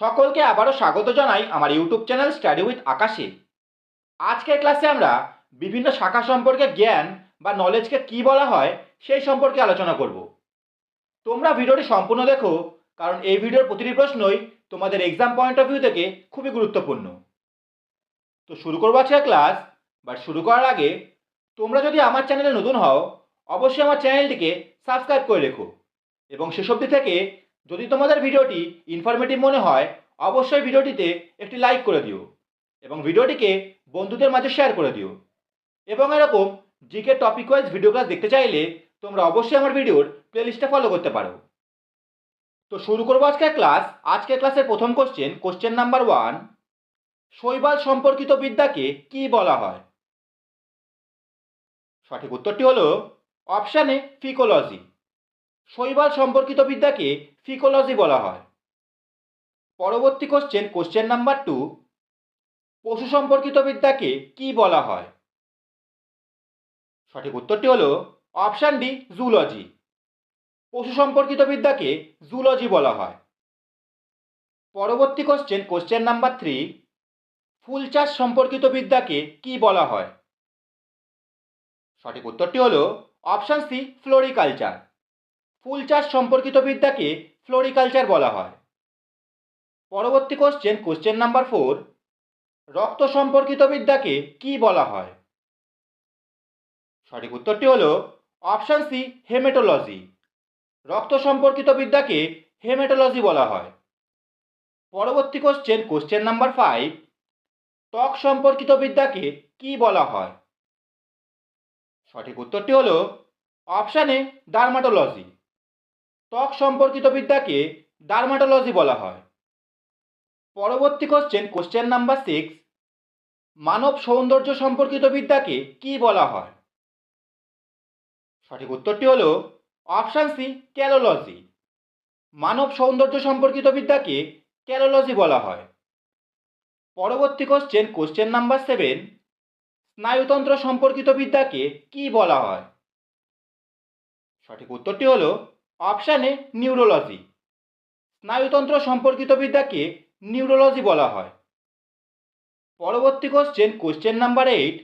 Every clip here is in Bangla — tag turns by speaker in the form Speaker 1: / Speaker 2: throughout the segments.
Speaker 1: সকলকে আবারও স্বাগত জানাই আমার ইউটিউব চ্যানেল স্টাডি উইথ আকাশে। আজকের ক্লাসে আমরা বিভিন্ন শাখা সম্পর্কে জ্ঞান বা নলেজকে কি বলা হয় সেই সম্পর্কে আলোচনা করব। তোমরা ভিডিওটি সম্পূর্ণ দেখো, কারণ এই ভিডিওর প্রতিটি প্রশ্নই তোমাদের এক্সাম পয়েন্ট অফ ভিউ থেকে খুবই গুরুত্বপূর্ণ। তো শুরু করব আজকের ক্লাস বাট শুরু করার আগে তোমরা যদি আমার চ্যানেলে নতুন হও, অবশ্যই আমার চ্যানেলটিকে সাবস্ক্রাইব করে রেখো। এবং শেষ অবধি থেকে যদি তোমাদের ভিডিওটি ইনফরমেটিভ মনে হয়, অবশ্যই ভিডিওটিতে একটি লাইক করে দিও এবং ভিডিওটিকে বন্ধুদের মাঝে শেয়ার করে দিও। এবং এরকম GK topic wise video class দেখতে চাইলে তোমরা অবশ্যই আমার ভিডিওর প্লেলিস্টে ফলো করতে পারো। তো শুরু করব আজকের ক্লাস আজকের ক্লাসের প্রথম কোশ্চেন কোশ্চেন নাম্বার ওয়ান শৈবাল সম্পর্কিত বিদ্যাকে কি বলা হয়? সঠিক উত্তরটি হলো অপশানে ফিকোলজি শৈবাল সম্পর্কিত বিদ্যাকে ফিকোলজি বলা হয়। পরবর্তী কোশ্চেন কোশ্চেন নাম্বার টু পশু সম্পর্কিত বিদ্যাকে কি বলা হয়? সঠিক উত্তরটি হলো অপশান ডি জুলজি পশু সম্পর্কিত বিদ্যাকে জুলজি বলা হয়। পরবর্তী কোশ্চেন কোশ্চেন নাম্বার থ্রি ফুল চাষ সম্পর্কিত বিদ্যাকে কি বলা হয়? সঠিক উত্তরটি হলো অপশান সি ফ্লোরিকালচার ফুল চাষ সম্পর্কিত বিদ্যাকে ফ্লোরিকালচার বলা হয়। পরবর্তী কোশ্চেন কোশ্চেন নাম্বার ফোর রক্ত সম্পর্কিত বিদ্যাকে কি বলা হয়? সঠিক উত্তরটি হল অপশান সি, হেমেটোলজি। রক্ত সম্পর্কিত বিদ্যাকে হেমেটোলজি বলা হয়। পরবর্তী কোশ্চেন কোশ্চেন নাম্বার ফাইভ ত্বক সম্পর্কিত বিদ্যাকে কি বলা হয়? সঠিক উত্তরটি হল অপশানে ডার্মাটোলজি। ত্বক সম্পর্কিত বিদ্যাকে ডার্মাটোলজি বলা হয়। পরবর্তী কোশ্চেন কোশ্চেন নাম্বার সিক্স মানব সৌন্দর্য সম্পর্কিত বিদ্যাকে কি বলা হয়? সঠিক উত্তরটি হল অপশান সি ক্যালোলজি। মানব সৌন্দর্য সম্পর্কিত বিদ্যাকে ক্যালোলজি বলা হয়। পরবর্তী কোশ্চেন কোশ্চেন নাম্বার সেভেন স্নায়ুতন্ত্র সম্পর্কিত বিদ্যাকে কি বলা হয়? সঠিক উত্তরটি হলো অপশানে নিউরোলজি স্নায়ুতন্ত্র সম্পর্কিত বিদ্যাকে নিউরোলজি বলা হয়। পরবর্তী কোশ্চেন কোশ্চেন নাম্বার এইট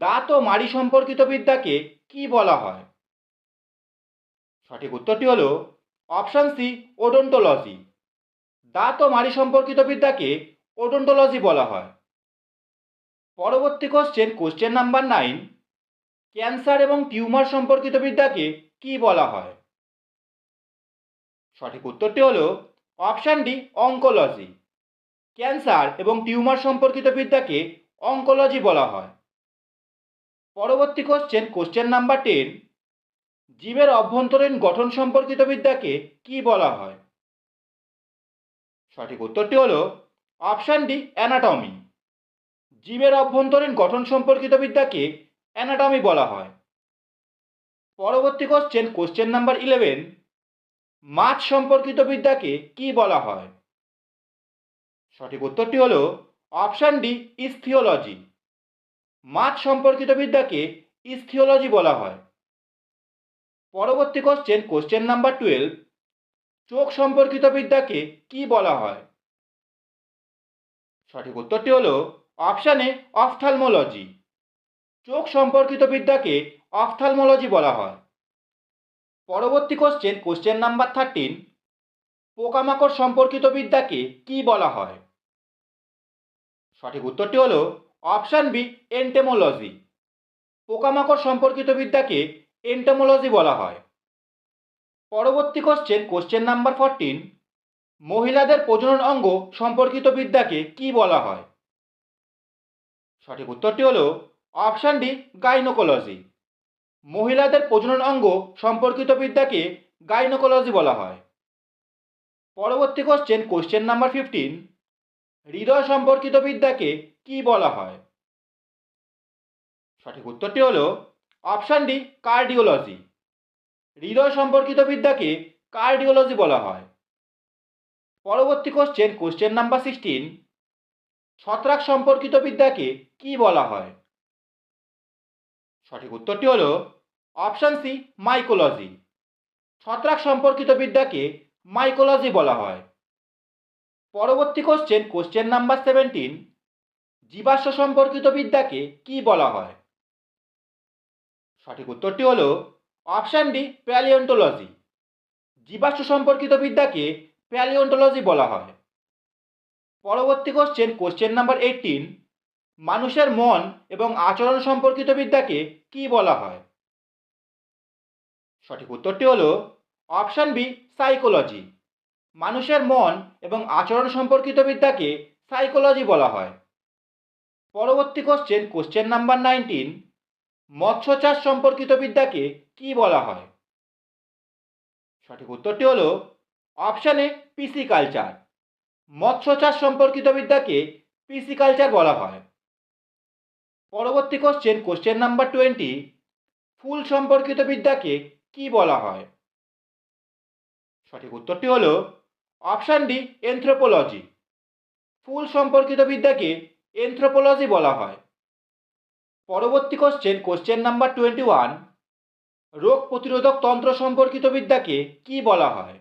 Speaker 1: দাঁত ও মাড়ি সম্পর্কিত বিদ্যাকে কি বলা হয়? সঠিক উত্তরটি হলো অপশান সি ওডোন্টোলজি দাঁত ও মাড়ি সম্পর্কিত বিদ্যাকে ওডোন্টোলজি বলা হয়। পরবর্তী question question number nine cancer এবং টিউমার সম্পর্কিত বিদ্যাকে কি বলা হয়? সঠিক উত্তরটি হলো অপশান ডি, অঙ্কোলজি। ক্যান্সার এবং টিউমার সম্পর্কিত বিদ্যাকে অঙ্কোলজি বলা হয়। পরবর্তী কোশ্চেন কোশ্চেন নাম্বার টেন জীবের অভ্যন্তরীণ গঠন সম্পর্কিত বিদ্যাকে কি বলা হয়? সঠিক উত্তরটি হলো অপশান ডি অ্যানাটমি জীবের অভ্যন্তরীণ গঠন সম্পর্কিত বিদ্যাকে অ্যানাটমি বলা হয়। পরবর্তী কোশ্চেন কোশ্চেন নাম্বার ইলেভেন মাছ সম্পর্কিত বিদ্যাকে কি বলা হয়? সঠিক উত্তরটি হল অপশান ডি, ইস্থিওলজি। মাছ সম্পর্কিত বিদ্যাকে ইস্থিওলজি বলা হয়। পরবর্তী কোশ্চেন কোশ্চেন নাম্বার টুয়েলভ চোখ সম্পর্কিত বিদ্যাকে কি বলা হয়? সঠিক উত্তরটি হল অপশানে অফথালমোলজি। চোখ সম্পর্কিত বিদ্যাকে অফথালমোলজি বলা হয়। পরবর্তী কোশ্চেন কোশ্চেন নাম্বার থার্টিন পোকামাকড় সম্পর্কিত বিদ্যাকে কি বলা হয়? সঠিক উত্তরটি হলো অপশান বি এন্টেমোলজি পোকামাকড় সম্পর্কিত বিদ্যাকে এন্টেমোলজি বলা হয়। পরবর্তী কোশ্চেন কোশ্চেন নাম্বার ফোরটিন মহিলাদের প্রজনন অঙ্গ সম্পর্কিত বিদ্যাকে কি বলা হয়? সঠিক উত্তরটি হলো অপশান ডি গাইনোকোলজি মহিলাদের প্রজনন অঙ্গ সম্পর্কিত বিদ্যাকে গাইনোকোলজি বলা হয়। পরবর্তী কোশ্চেন কোশ্চেন নাম্বার ফিফটিন হৃদয় সম্পর্কিত বিদ্যাকে কি বলা হয়? সঠিক উত্তরটি হল অপশান ডি কার্ডিওলজি হৃদয় সম্পর্কিত বিদ্যাকে কার্ডিওলজি বলা হয়। পরবর্তী কোশ্চেন কোশ্চেন নাম্বার সিক্সটিন ছত্রাক সম্পর্কিত বিদ্যাকে কি বলা হয়? সঠিক উত্তরটি হলো অপশান সি মাইকোলজি ছত্রাক সম্পর্কিত বিদ্যাকে মাইকোলজি বলা হয়। পরবর্তী কোশ্চেন কোশ্চেন নাম্বার সেভেন্টিন জীবাশ্ম সম্পর্কিত বিদ্যাকে কি বলা হয়? সঠিক উত্তরটি হল অপশান ডি প্যালিওন্টোলজি জীবাশ্ম সম্পর্কিত বিদ্যাকে প্যালিওন্টোলজি বলা হয়। পরবর্তী কোশ্চেন কোশ্চেন নাম্বার এইটিন মানুষের মন এবং আচরণ সম্পর্কিত বিদ্যাকে কি বলা হয়? সঠিক উত্তরটি হল অপশান বি সাইকোলজি মানুষের মন এবং আচরণ সম্পর্কিত বিদ্যাকে সাইকোলজি বলা হয়। পরবর্তী কোশ্চেন কোশ্চেন নাম্বার নাইনটিন মৎস্য চাষ সম্পর্কিত বিদ্যাকে কি বলা হয়? সঠিক উত্তরটি হল অপশানে পিসিকালচার। মৎস্য চাষ সম্পর্কিত বিদ্যাকে পিসিকালচার বলা হয়। পরবর্তী কোশ্চেন কোশ্চেন নাম্বার টোয়েন্টি ফুল সম্পর্কিত বিদ্যাকে কি বলা হয়? সঠিক উত্তরটি হল অপশান ডি এনথ্রোপোলজি ফুল সম্পর্কিত বিদ্যাকে এনথ্রোপোলজি বলা হয়। পরবর্তী question question number twenty one রোগ প্রতিরোধক তন্ত্র সম্পর্কিত বিদ্যাকে কি বলা হয়?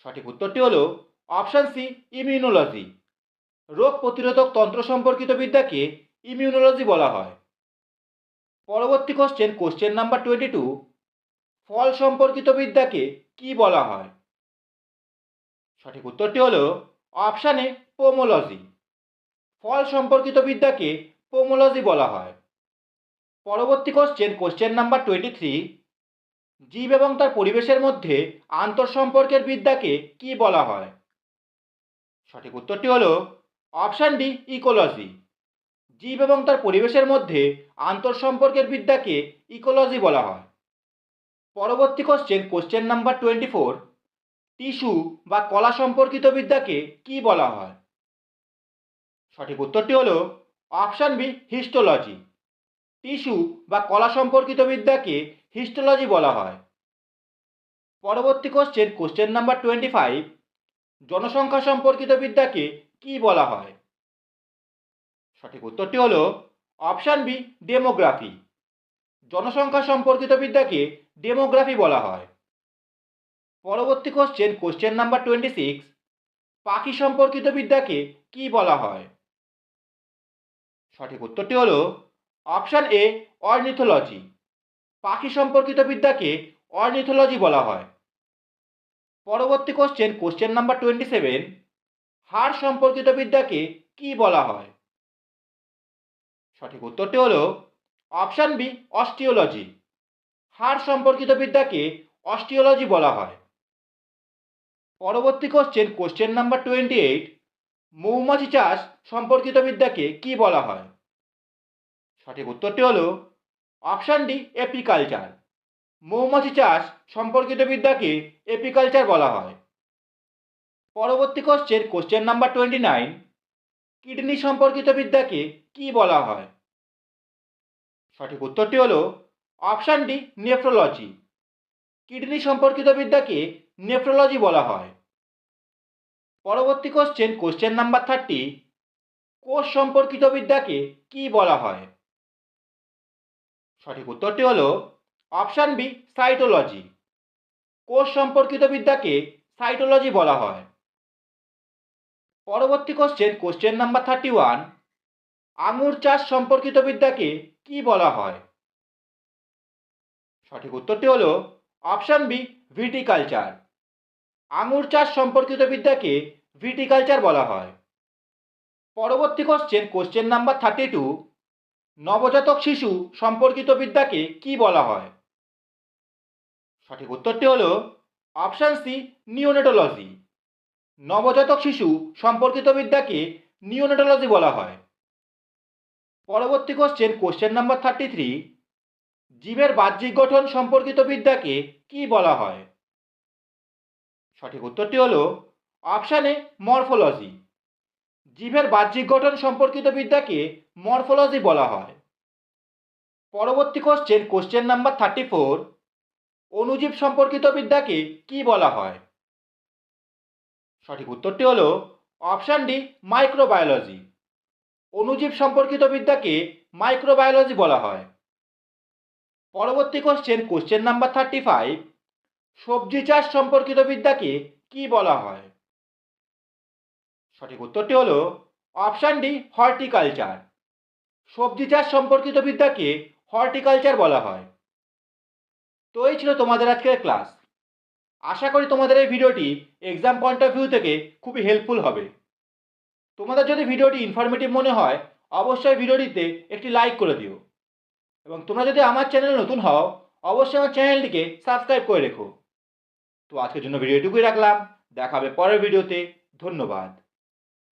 Speaker 1: সঠিক উত্তরটি হল অপশান সি ইমিউনোলজি রোগ প্রতিরোধক তন্ত্র সম্পর্কিত বিদ্যাকে ইমিউনোলজি বলা হয়। পরবর্তী question question number twenty two ফল সম্পর্কিত বিদ্যাকে কি বলা হয়? সঠিক উত্তরটি হলো অপশানে পোমোলজি ফল সম্পর্কিত বিদ্যাকে পোমোলজি বলা হয়। পরবর্তী question question number twenty three জীব এবং তার পরিবেশের মধ্যে আন্তঃসম্পর্কের বিদ্যাকে কি বলা হয়? সঠিক উত্তরটি হলো অপশান ডি ইকোলজি জীব এবং তার পরিবেশের মধ্যে আন্তঃসম্পর্কের বিদ্যাকে ইকোলজি বলা হয়। পরবর্তী question question number twenty four tissue বা কলা সম্পর্কিত বিদ্যাকে কি বলা হয়? সঠিক উত্তরটি হলো অপশান বি হিস্টোলজি টিস্যু বা কলা সম্পর্কিত বিদ্যাকে হিস্টোলজি বলা হয়। পরবর্তী question question number twenty five জনসংখ্যা সম্পর্কিত বিদ্যাকে কি বলা হয়? সঠিক উত্তরটি হলো অপশান বি, ডেমোগ্রাফি। জনসংখ্যা সম্পর্কিত বিদ্যাকে ডেমোগ্রাফি বলা হয়। পরবর্তী question question number twenty six পাখি সম্পর্কিত বিদ্যাকে কি বলা হয়? সঠিক উত্তরটি হলো অপশান এ, অর্নিথোলজি। পাখি সম্পর্কিত বিদ্যাকে অর্নিথোলজি বলা হয়। পরবর্তী question question number twenty seven হাড় সম্পর্কিত বিদ্যাকে কি বলা হয়? সঠিক উত্তরটি হলো অপশান বি, অস্টিওলজি। হাড় সম্পর্কিত বিদ্যাকে অস্টিওলজি বলা হয়। পরবর্তী question question number twenty eight মৌমাছি চাষ সম্পর্কিত বিদ্যাকে কি বলা হয়? সঠিক উত্তরটি হলো অপশান ডি, এপিকালচার। মৌমাছি চাষ সম্পর্কিত বিদ্যাকে এপিকালচার বলা হয়। পরবর্তী question question number twenty nine kidney সম্পর্কিত বিদ্যাকে কি বলা হয়? সঠিক উত্তরটি হলো অপশান ডি নেফ্রোলজি কিডনি সম্পর্কিত বিদ্যাকে নেফ্রোলজি বলা হয়। পরবর্তী কোশ্চেন কোশ্চেন নাম্বার থার্টি কোষ সম্পর্কিত বিদ্যাকে কি বলা হয়? সঠিক উত্তরটি হলো অপশান বি সাইটোলজি কোষ সম্পর্কিত বিদ্যাকে সাইটোলজি বলা হয়। পরবর্তী question question number thirty one আঙুর চাষ সম্পর্কিত বিদ্যাকে কি বলা হয়? সঠিক উত্তরটি হলো অপশান বি, ভিটিকালচার। আঙুর চাষ সম্পর্কিত বিদ্যাকে ভিটিকালচার বলা হয়। পরবর্তী question question number thirty two, নবজাতক শিশু সম্পর্কিত বিদ্যাকে কি বলা হয়? সঠিক উত্তরটি হলো অপশান সি, নিওনেটোলজি। নবজাতক শিশু সম্পর্কিত বিদ্যাকে নিওনেটোলজি বলা হয়। পরবর্তী question question number thirty three জীবের বাহ্যিক গঠন সম্পর্কিত বিদ্যাকে কি বলা হয়? সঠিক উত্তরটি হল অপশানে মরফোলজি জীবের বাহ্যিক গঠন সম্পর্কিত বিদ্যাকে মরফোলজি বলা হয়। পরবর্তী question question number thirty four অণুজীব সম্পর্কিত বিদ্যাকে কি বলা হয়? সঠিক উত্তরটি হল অপশান ডি মাইক্রোবায়োলজি অণুজীব সম্পর্কিত বিদ্যাকে মাইক্রোবায়োলজি বলা হয়। পরবর্তী question question number thirty five সবজি চাষ সম্পর্কিত বিদ্যাকে কি বলা হয়? সঠিক উত্তরটি হলো অপশান ডি হর্টিকালচার সবজি চাষ সম্পর্কিত বিদ্যাকে হর্টিকালচার বলা হয়। তো এই ছিল তোমাদের আজকের ক্লাস আশা করি তোমাদের এই ভিডিওটি এক্সাম পয়েন্ট অফ ভিউ থেকে খুবই হেল্পফুল হবে। তোমাদের যদি ভিডিওটি ইনফরমেটিভ মনে হয়, অবশ্যই ভিডিওটিতে একটি লাইক করে দিও। এবং তোমরা যদি আমার চ্যানেলে নতুন হও, অবশ্যই আমার চ্যানেলটিকে সাবস্ক্রাইব করে রেখো। তো আজকের জন্য ভিডিওটুকুই রাখলাম। দেখাবে পরের ভিডিওতে। ধন্যবাদ।